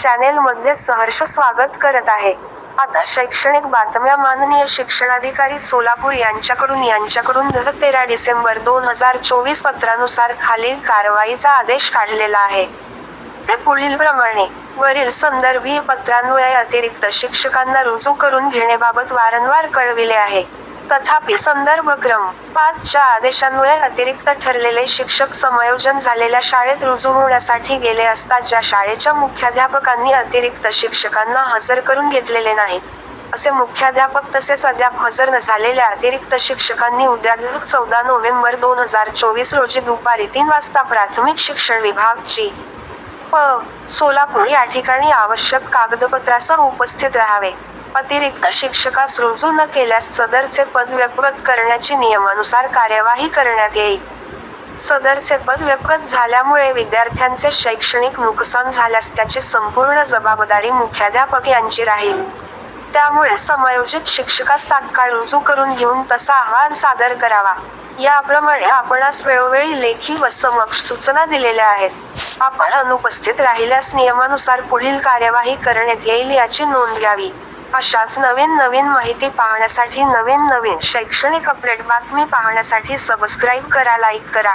चॅनेलमध्ये सहर्ष स्वागत करत आहे. आता शैक्षणिक बातम्या माननीय शिक्षणाधिकारी सोलापूर यांच्याकडून यांच्याकडून दर तेरा डिसेंबर दोन हजार चोवीस पत्रानुसार खालील कारवाईचा आदेश काढलेला आहे. ते पुढील प्रमाणे वरील संदर्भीय पत्रान्वये अतिरिक्त शिक्षकांना रुजू करून घेण्याबाबत वारंवार कळविले आहे. तथापि संदर्भ क्रम पाचच्या आदेशान्वये अतिरिक्त ठरलेले शिक्षक समायोजन झालेल्या शाळेत रुजू होण्यासाठी गेले असता ज्या शाळेच्या मुख्याध्यापकांनी अतिरिक्त शिक्षकांना हजर करून घेतलेले नाहीत. असे मुख्याध्यापक तसेच अद्याप हजर न झालेल्या अतिरिक्त शिक्षकांनी उद्या चौदा नोव्हेंबर दोन हजार चोवीस रोजी दुपारी तीन वाजता प्राथमिक शिक्षण विभाग जी प सोलापूर या ठिकाणी आवश्यक कागदपत्रासह उपस्थित राहावे. अतिरिक्त शिक्षकास रुजू न केल्यास सदरचे पद व्यप्रत करण्याची नियमानुसार कार्यवाही करण्यात येईल. सदरचे पद व्यप्रत झाल्यामुळे विद्यार्थ्यांचे शैक्षणिक नुकसान झाल्यास त्याची संपूर्ण जबाबदारी मुख्याध्यापक यांची राहील. त्यामुळे समायोजित शिक्षकास तात्काळ रुजू करून घेऊन तसा अहवाल सादर करावा. याप्रमाणे आपणास वेळोवेळी लेखी व समक्ष सूचना दिलेल्या आहेत. आपण अनुपस्थित राहिल्यास नियमानुसार पुढील कार्यवाही करण्यात येईल याची नोंद घ्यावी. अशाच नवीन नवीन माहिती पाहण्यासाठी नवीन नवीन शैक्षणिक अपडेट बातमी पाहण्यासाठी सबस्क्राईब करा लाईक करा.